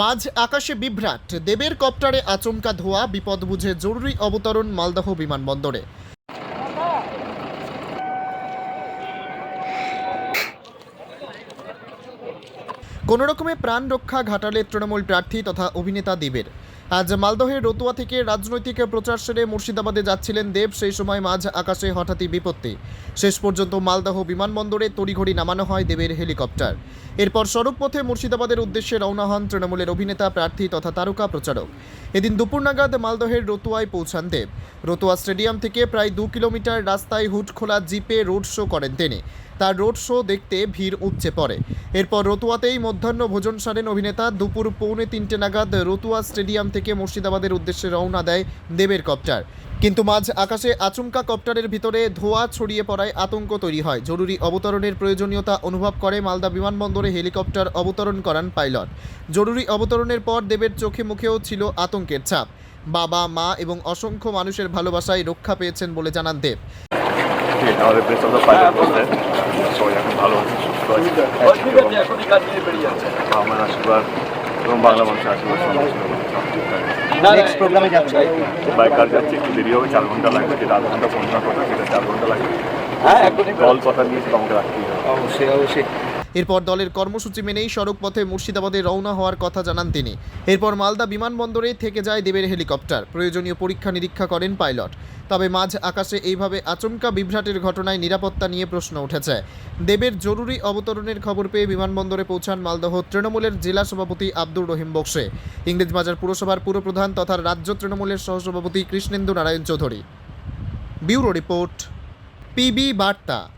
মাঝ আকাশে বিভ্রাট দেবের কপ্টারে আচমকা ধোয়া বিপদ বুঝে জরুরি অবতরণ মালদহ বিমানবন্দরে। কোনো রকমে প্রাণ রক্ষা ঘাটালে তৃণমূল প্রার্থী তথা অভিনেতা দেবের। আজ মালদহের রতুয়া থেকে রাজনৈতিক প্রচার সেরে মুর্শিদাবাদে যাচ্ছিলেন দেব, সেই সময় মাঝ আকাশে হঠাৎই বিপত্তি। শেষ পর্যন্ত মালদহ বিমানবন্দরে তড়িঘড়ি নামানো হয় দেবের হেলিকপ্টার। এরপর সড়ক পথে মুর্শিদাবাদের উদ্দেশ্যে রওনা হন তৃণমূলের অভিনেতা, প্রার্থী তথা তারকা প্রচারক। এদিন দুপুর নাগাদ মালদহের রতুয়ায় পৌঁছান দেব। রতুয়া স্টেডিয়াম থেকে প্রায় দু কিলোমিটার রাস্তায় হুট খোলা জিপে রোড শো করেন তিনি। তার রোড শো দেখতে ভিড় উপচে পড়ে। এরপর রতুয়াতেই মধ্যাহ্ন ভোজন সারেন অভিনেতা। দুপুর পৌনে তিনটে নাগাদ রতুয়া স্টেডিয়াম থেকে মুর্শিদাবাদের উদ্দেশ্যে রওনা দেয় দেবের কপ্টার। কিন্তু মাঝ আকাশে আচমকা কপ্টারের ভিতরে ধোঁয়া ছড়িয়ে পড়ায় আতঙ্ক তৈরি হয়। জরুরি অবতরণের প্রয়োজনীয়তা অনুভব করে মালদা বিমানবন্দরে হেলিকপ্টার অবতরণ করান পাইলট। জরুরি অবতরণের পর দেবের চোখে মুখেও ছিল আতঙ্কের ছাপ। বাবা মা এবং অসংখ্য মানুষের ভালোবাসায় রক্ষা পেয়েছেন বলে জানান দেব। ভালো আমার আশীর্বাদ। এবং বাংলা ভাষা সঙ্গে নেক্সট প্রোগ্রামে যাচ্ছে? বাইক কার যাচ্ছে একটু দেরি হবে চার ঘণ্টা লাগবে যেটা আধ ঘণ্টা পনেরো কথা সেটা চার ঘণ্টা লাগবে। হ্যাঁ দল কথা নিয়ে আমাকে রাখতেই হবে। অবশ্যই অবশ্যই। এরপর দলের কর্মসূচি মেনেই সড়ক পথে মুর্শিদাবাদে রওনা হওয়ার কথা জানান তিনি। এরপর মালদা বিমানবন্দরে থেকে যায় দেবের হেলিকপ্টার। প্রয়োজনীয় পরীক্ষা নিরীক্ষা করেন পাইলট। তবে মাঝ আকাশে এইভাবে আচমকা বিভ্রাটের ঘটনায় নিরাপত্তা নিয়ে প্রশ্ন উঠেছে। দেবের জরুরি অবতরণের খবর পেয়ে বিমানবন্দরে পৌঁছান মালদহ তৃণমূলের জেলা সভাপতি আব্দুর রহিম বক্সে। ইংরেজবাজার পুরসভার পুরপ্রধান তথা রাজ্য তৃণমূলের সহসভাপতি Krishnendu Narayan Chowdhury. Bureau report, PB বার্তা।